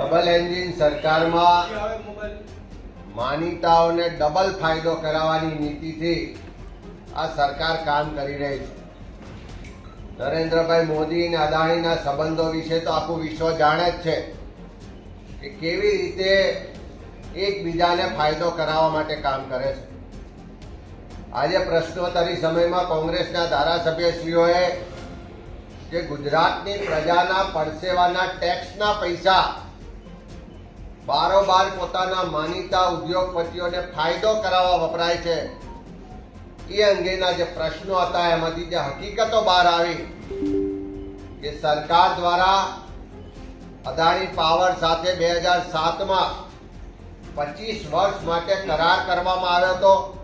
Double engine સરકારમાં માનીતાઓને double ફાયદો કરાવવાની નીતિથી આ સરકાર કામ કરી રહી છે. નરેન્દ્રભાઈ મોદી અને અદાણીના સંબંધો વિશે તો આખું વિશ્વ જાણે જ છે કે કેવી રીતે એકબીજાને ફાયદો કરાવવા માટે કામ કરે છે. આજે પ્રશ્નોત્તરી સમયમાં કોંગ્રેસના ધારાસભ્યશ્રીઓએ જે ગુજરાતની પ્રજાના પરસેવાના ટેક્સના પૈસા બારોબાર પોતાના માનીતા ઉદ્યોગપતિઓને ફાયદો કરાવવા વપરાય છે. એ અંગેના જે પ્રશ્નો હતા, એમાંથી જે હકીકતો બહાર આવી કે સરકાર દ્વારા અદાણી પાવર સાથે બે હજાર સાતમાં પચીસ વર્ષ માટે કરાર કરવામાં આવ્યો હતો.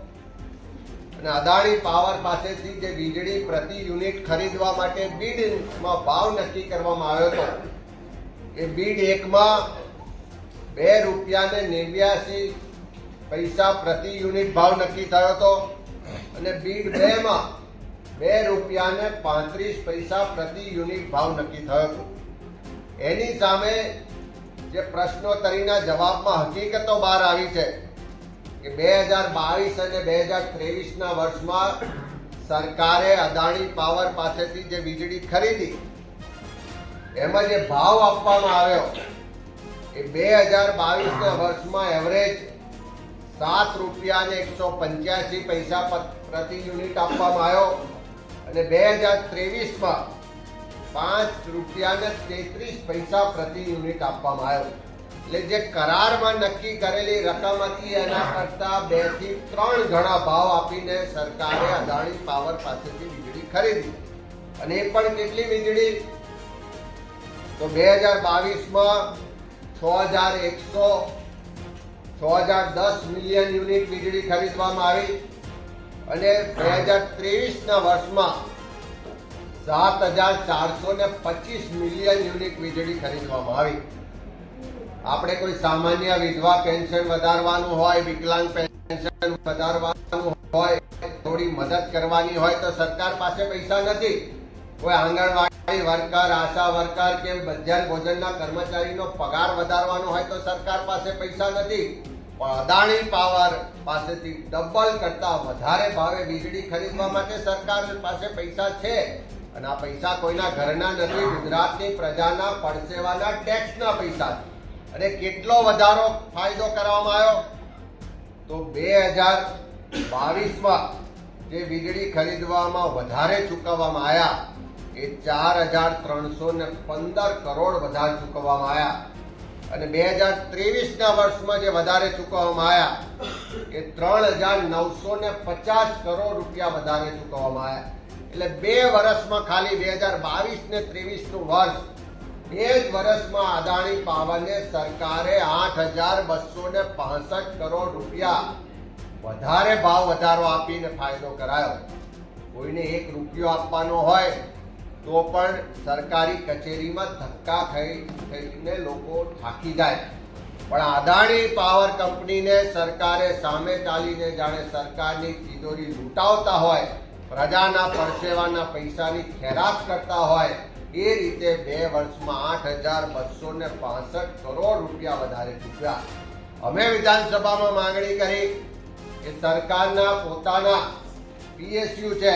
અદાણી પાવર પાસેથી જે વીજળી પ્રતિ યુનિટ ખરીદવા માટે બીડમાં ભાવ નક્કી કરવામાં આવ્યો હતો, એ બીડ એકમાં બે રૂપિયાને નેવ્યાસી પૈસા પ્રતિ યુનિટ ભાવ નક્કી થયો હતો અને બીડ બેમાં બે રૂપિયાને પાંત્રીસ પૈસા પ્રતિ યુનિટ ભાવ નક્કી થયો હતો. એની સામે જે પ્રશ્નોત્તરીના જવાબમાં હકીકતો બહાર આવી છે કે બે હજાર બાવીસ અને બે હજાર ત્રેવીસના વર્ષમાં સરકારે અદાણી પાવર પાસેથી જે વીજળી ખરીદી, એમાં જે ભાવ આપવામાં આવ્યો, એ બે હજાર બાવીસના વર્ષમાં એવરેજ સાત રૂપિયા ને એકસો પંચ્યાસી પૈસા પ્રતિ યુનિટ આપવામાં આવ્યો અને બે હજાર ત્રેવીસમાં પાંચ રૂપિયા ને તેત્રીસ પૈસા પ્રતિ યુનિટ આપવામાં આવ્યો. એટલે જે કરારમાં નક્કી કરેલી રકમ હતી, એના કરતા બેથી ત્રણ ગણા ભાવ આપીને સરકારે અદાણી પાવર પાસેથી વીજળી ખરીદી. અને એ પણ કેટલી વીજળી? તો બે હજાર બાવીસમાં છ હજાર એકસો, છ હજાર દસ મિલિયન યુનિટ વીજળી ખરીદવામાં આવી. અને બે હજાર ત્રેવીસના વર્ષમાં સાત હજાર ચારસો ને પચીસ મિલિયન યુનિટ વીજળી ખરીદવામાં આવી. આપણે કોઈ સામાન્ય વિધવા પેન્શન વધારવાનું હોય, વિકલાંગ પેન્શન વધારવાનું હોય, થોડી મદદ કરવાની હોય તો સરકાર પાસે પૈસા નથી. કોઈ આંગણવાડી વર્કર, આશા વર્કર કે મધ્યાહન ભોજનના કર્મચારીનો પગાર વધારવાનો હોય તો સરકાર પાસે પૈસા નથી. પણ અદાણી પાવર પાસેથી ડબલ કરતા વધારે ભાવે વીજળી ખરીદવા માટે સરકાર પાસે પૈસા છે. અને આ પૈસા કોઈના ઘરના નથી, ગુજરાતની પ્રજાના પડસેવાના ટેક્સના પૈસા છે. અને કેટલો વધારો ફાયદો કરવામાં આવ્યો? તો બે હજાર બાવીસમાં જે વીજળી ખરીદવામાં વધારે ચૂકવવામાં આવ્યા, એ ચાર હજાર ત્રણસો ને પંદર કરોડ વધારે ચૂકવવામાં આવ્યા. અને બે હજાર ત્રેવીસના વર્ષમાં જે વધારે ચૂકવવામાં આવ્યા, એ ત્રણ હજાર નવસો ને પચાસ કરોડ રૂપિયા વધારે ચૂકવવામાં આવ્યા. એટલે બે વર્ષમાં ખાલી બે હજાર બાવીસ ને ત્રેવીસનું વર્ષ જ વર્ષમાં અદાણી પાવરને સરકારે આઠ હજાર બસો ને પાસઠ કરોડ રૂપિયા વધારે ભાવ વધારો આપીને ફાયદો કરાયો. કોઈને એક રૂપિયો આપવાનો હોય તો પણ સરકારી કચેરીમાં ધક્કા થઈ થઈને લોકો થાકી જાય. પણ અદાણી પાવર કંપનીને સરકારે સામે ચાલીને જાણે સરકારની તિજોરી લૂંટાવતા હોય, પ્રજાના પરસેવાના પૈસાની ખેરાત કરતા હોય એ રીતે બે વર્ષમાં આઠ હજાર બસો ને પાસઠ કરોડ રૂપિયા વધારે ચૂક્યા. અમે વિધાનસભામાં માંગણી કરી કે સરકારના પોતાના પીએસયુ છે,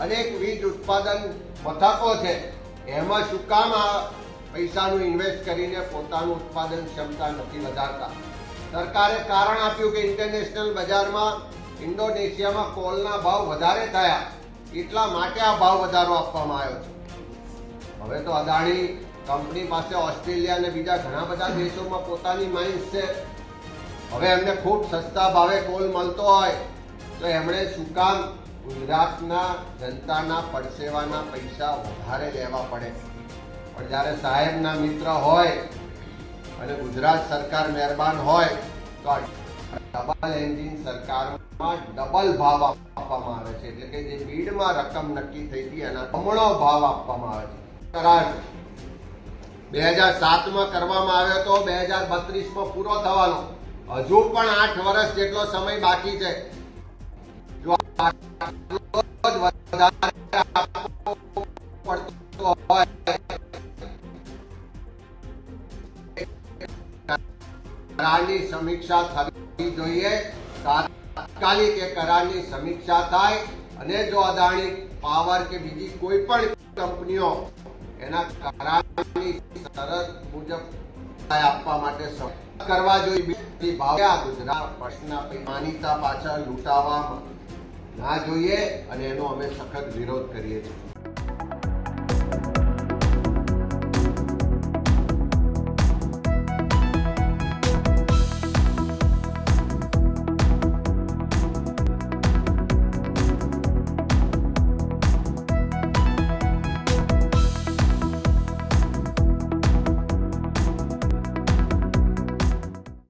અનેક વીજ ઉત્પાદન મથકો છે, એમાં શું કામ આ પૈસાનું ઇન્વેસ્ટ કરીને પોતાનું ઉત્પાદન ક્ષમતા નથી વધારતા. સરકારે કારણ આપ્યું કે ઇન્ટરનેશનલ બજારમાં ઇન્ડોનેશિયામાં કોલના ભાવ વધારે થયા. એટલા માટે આ ભાવ વધારો આપવામાં આવ્યો છે. હવે તો અદાણી કંપની પાસે ઓસ્ટ્રેલિયા અને બીજા ઘણા બધા દેશોમાં પોતાની માઇન્સ છે. હવે એમને ખૂબ સસ્તા ભાવે કોલ મળતો હોય, તો એમણે શું કામ? ગુજરાતના જનતાના પડસેવાના પૈસા વધારે લેવા પડે. પણ જ્યારે સાહેબના મિત્ર હોય અને ગુજરાત સરકાર મહેરબાન હોય, તો ડબલ એન્જિન સરકારમાં ડબલ ભાવ આપવામાં આવે છે. એટલે કે જે બીડમાં રકમ નક્કી થઈ હતી, એના બમણો ભાવ આપવામાં આવે છે. કરાર. બે હજાર સાતમાં કરવામાં આવ્યો હતો, બે હજાર બત્રીસમાં પૂરો થવાનો. હજુ પણ આઠ વર્ષ જેટલો સમય બાકી છે. જો કરારની સમીક્ષા થવી જોઈએ. તાત્કાલિક એ કરારની સમીક્ષા થાય. અને જો અદાણી પાવર કે બીજી કોઈ પણ કંપનીઓ એના કરારની શરત મુજબ આપવા માટે કરવા જોઈએ. બીજી ભાવે આ ગુજરાત પ્રશ્નના માનીતા પાછળ લૂંટાવામાં ના જોઈએ અને એનો અમે સખત વિરોધ કરીએ છીએ.